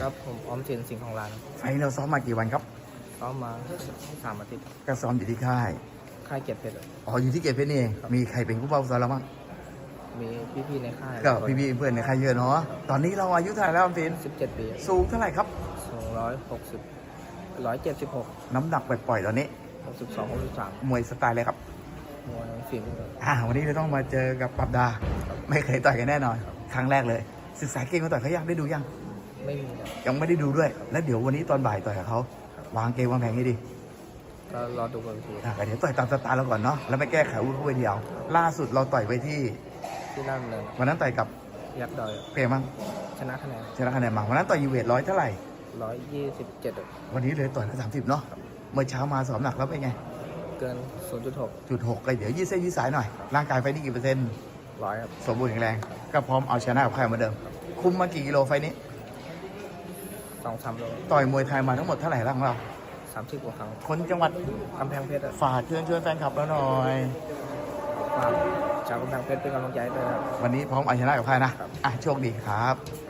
ครับผมออมสินสิงห์ของร้านไฟล์เราซ้อมมากี่วันครับซ้อมมาสามอาทิตย์ก็ซ้อมอยู่ที่ค่ายค่ายเกียรติเพชรอ๋ออยู่ที่เกตเพชรนี่เองมีใครเป็นผู้เฝ้าซ้อมเราบ้างมีพี่ๆในค่ายก็พี่ๆเพื่อนในค่ายเยอะเนาะตอนนี้เราอายุเท่าไหร่แล้วออมสินสิบเจ็ดปีสูงเท่าไหร่ครับ สองร้อยหกสิบร้อยเจ็ดสิบหกน้ำหนักปล่อยๆตอนนี้ หกสิบสองหกสิบสามมวยสไตล์เลยครับ มวยฝีมือ อ่าวันนี้เราต้องมาเจอกับปรับดา ไม่เคยต่อยกันแน่นอน ครั้งแรกเลย ศึกษาเกมมาต่อยเขายังได้ดูยัง ไม่มีครับ ยังไม่ได้ดูด้วย แล้วเดี๋ยววันนี้ตอนบ่ายต่อยกับเขาวางเกมวางแผนให้ดีก็รอดูกันทีอะเดี๋ยวต่อยตามสไตล์เราก่อนเนาะแล้วไม่แก้ไขอาวุ้นเข้าไปเดียวล่าสุดเราต่อยไปที่ ที่นั่นเลยวันนั้นต่อยกับยักษ์ดอยเปรมั้งชนะคะแนนชนะคะแนนมาวันนั้นต่อยยูเวทร้อยเท่าไหร่ ร้อยยี่สิบเจ็ดวันนี้เลยต่อยละสามสิบเนาะเมื่อเช้ามาสอบหนักแล้วเป็นไงเกินศูนย์จุดหกจุดหกก็เดี๋ยวยืดเส้นยืดสายหน่อยร่างกายไฟนี่กี่เปอร์เซ็นต์ร้อยครับสมบูรณ์แข็งแรงก็พร้อมเอาชนะกับใครเหมือนเดิม คุมมากี่กิโลไฟนี้ สองสามโลต่อยมวยไทยมาทั้งหมดเท่าไหร่แล้วของเราสามสิบกว่าครั้งคนจังหวัดกำแพงเพชรอะฝากเชิญชวนแฟนคลับเราหน่อยฝากชาวกำแพงเพชรเป็นกำลังใจด้วยนะครับวันนี้พร้อมเอาชนะกับใครนะอะโชคดีครับครับ